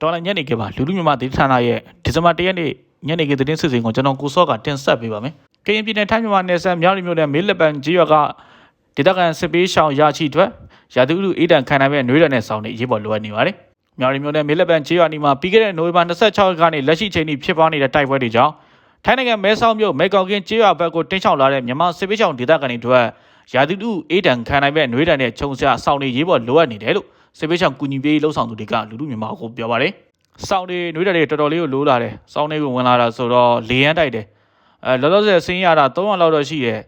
တော်လိုင်းညနေခင်းပါလူလူမြန်မာဒေသဌာနရဲ့ဒီဇင်ဘာ၁ရက်နေ့ညနေခင်းသတင်းစစ်စင်ကိုကျွန်တော်ကိုစောကတင်ဆက်ပေးပါမယ်။ကရင်ပြည်နယ်ထိုင်းမြန်မာနယ်စပ်မြောက်ရီမြို့နယ်မေလပန်ကြီးရွာကဒေသခံစစ်ပေးရှောင်ရာချီအတွက်ရာသီဥတုအေးတံခံနိုင်မဲ့နှွေးရတဲ့ဆောင်းနေရေးပေါ်လိုအပ်နေပါတယ်။မြောက်ရီမြို့နယ်မေလပန်ကြီးရွာနီမှာပြီးခဲ့တဲ့နိုဝင်ဘာ26ရက်ကနေလက်ရှိချိန်ထိဖြစ်ပွားနေတဲ့တိုက်ပွဲတွေကြောင့်ထိုင်းနိုင်ငံမဲဆောက်မြို့မဲကောက်ကင်းကြီးရွာဘက်ကိုတင်းချောင်လာတဲ့မြန်မာစစ်ပေးရှောင်ဒေသခံတွေအတွက်ရာသီဥတုအေးတံခံနိုင်မဲ့နှွေးတံနဲ့ခြုံစရာဆောင်းနေရေးပေါ်လိုအပ်နေတယ်လို့ စစ်ပေးရှောင်ကူညီပေးလှုပ်ဆောင်သူတွေကလူလူမြန်မာကိုပြောပါတယ်။စောင်းတွေနှွေးတယ်တွေတော်တော်လေးကိုလိုးလာတယ်စောင်းတွေကိုဝင်လာတာဆိုတော့လေရန်တိုက်တယ်အဲလောလောဆယ်ဆင်းရတာ300လောက်တော့ရှိတယ်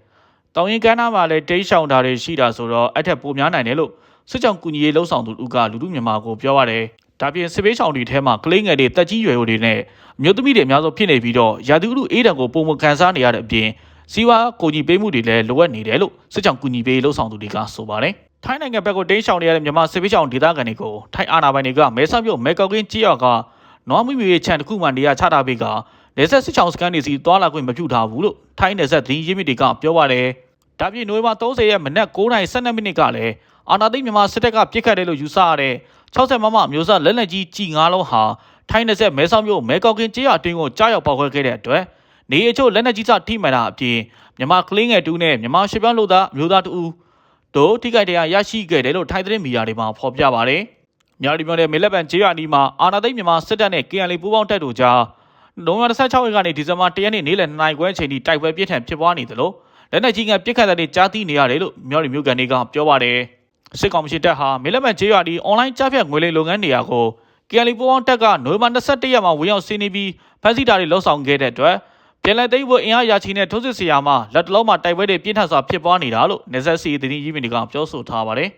တောင်ရင်ကမ်းနားမှာလည်းတိတ်ရှောင်တာတွေရှိတာဆိုတော့အဲ့ထက်ပိုများနိုင်တယ်လို့စစ်ကြောင်ကူညီရေးလှုပ်ဆောင်သူဦးကလူလူမြန်မာကိုပြောရတယ်ဒါပြင်စစ်ပေးဆောင်တွေထဲမှာကလေးငယ်တွေတက်ကြီးရွယ်တွေနဲ့အမျိုးသမီးတွေအများဆုံးဖြစ်နေပြီးတော့ရာသီဥတုအေးတံကိုပုံမကန်စားနေရတဲ့အပြင်စီဝါကိုကြီးပေးမှုတွေလည်းလိုအပ်နေတယ်လို့စစ်ကြောင်ကူညီပေးလှုပ်ဆောင်သူတွေကဆိုပါတယ် ထိုင်းနိုင်ငံဘက်ကိုတင်းရှောင်နေရတဲ့မြန်မာစစ်ပေးဆောင်ဒေသခံတွေကိုထိုင်းအာဏာပိုင်တွေကမဲဆောက်မြို့မဲကောက်ကင်းကြီးရွာကနွားမွေမြေခြံတစ်ခုမှနေရာချထားပေးကနေဆက်စစ်ချောင်းစကန်တွေစီတွာလာခွင့်မပြုထားဘူးလို့ထိုင်းနယ်ဆက်သတင်းရင်းမြစ်တွေကပြောပါတယ်။ဒါပြင်နိုဝင်ဘာ30ရက်မနက်9:12မိနစ်ကလည်းအာနာသိန်းမြန်မာစစ်တပ်ကပြစ်ခတ်တယ်လို့ယူဆရတဲ့60မမအမျိုးသားလက်လက်ကြီးကြီး9လုံးဟာထိုင်းနယ်ဆက်မဲဆောက်မြို့မဲကောက်ကင်းကျေးရွာအတွင်းကိုကြားရောက်ပေါက်ခွဲခဲ့တဲ့အတွက်နေအချို့လက်နက်ကြီးစထိမှန်တာအပြင်မြန်မာကလေးငယ်တူနဲ့မြန်မာရှစ်ပြောင်းလူသားအမျိုးသားတူ တို့ထိခိုက်တရားရရှိခဲ့တယ်လို့ထိုင်းသတင်းမီဒီယာတွေမှာဖော်ပြပါတယ်။မြောက်ဒီမြို့နယ်မေလက်ပံကျေးရွာနီးမှာအာနာသိန်းမြန်မာစစ်တပ်နဲ့ KNL ပူးပေါင်းတပ်တို့ကြားနိုဝင်ဘာ16ရက်ကနေဒီဇင်ဘာ1ရက်နေ့နေ့လယ်2နာရီခွဲအချိန်ထိတိုက်ပွဲပြင်းထန်ဖြစ်ပွားနေသလိုလက်နက်ကြီးငယ်ပစ်ခတ်တဲ့တွေကြားသိနေရတယ်လို့မြောက်ဒီမြို့ကန်တွေကပြောပါတယ်စစ်ကောင်စီတပ်ဟာမေလက်ပံကျေးရွာဒီအွန်လိုင်းကြားဖြတ်ငွေလိမ်လုပ်ငန်းနေရာကို KNL ပူးပေါင်းတပ်ကနိုဝင်ဘာ21ရက်မှာဝင်ရောက်စီးနင်းပြီးဖမ်းဆီးတာတွေလှုပ်ဆောင်ခဲ့တဲ့အတွက် ပြန်လည်သိမ်းဖို့အင်အားရာချီနဲ့ထိုးစစ်ဆရာမှာလက်တလုံးမှာတိုက်ပွဲတွေပြင်းထန်စွာဖြစ်ပွားနေတာလို့နေဆက်စီသတင်းရင်းမြစ်တွေကပြောဆိုထားပါတယ်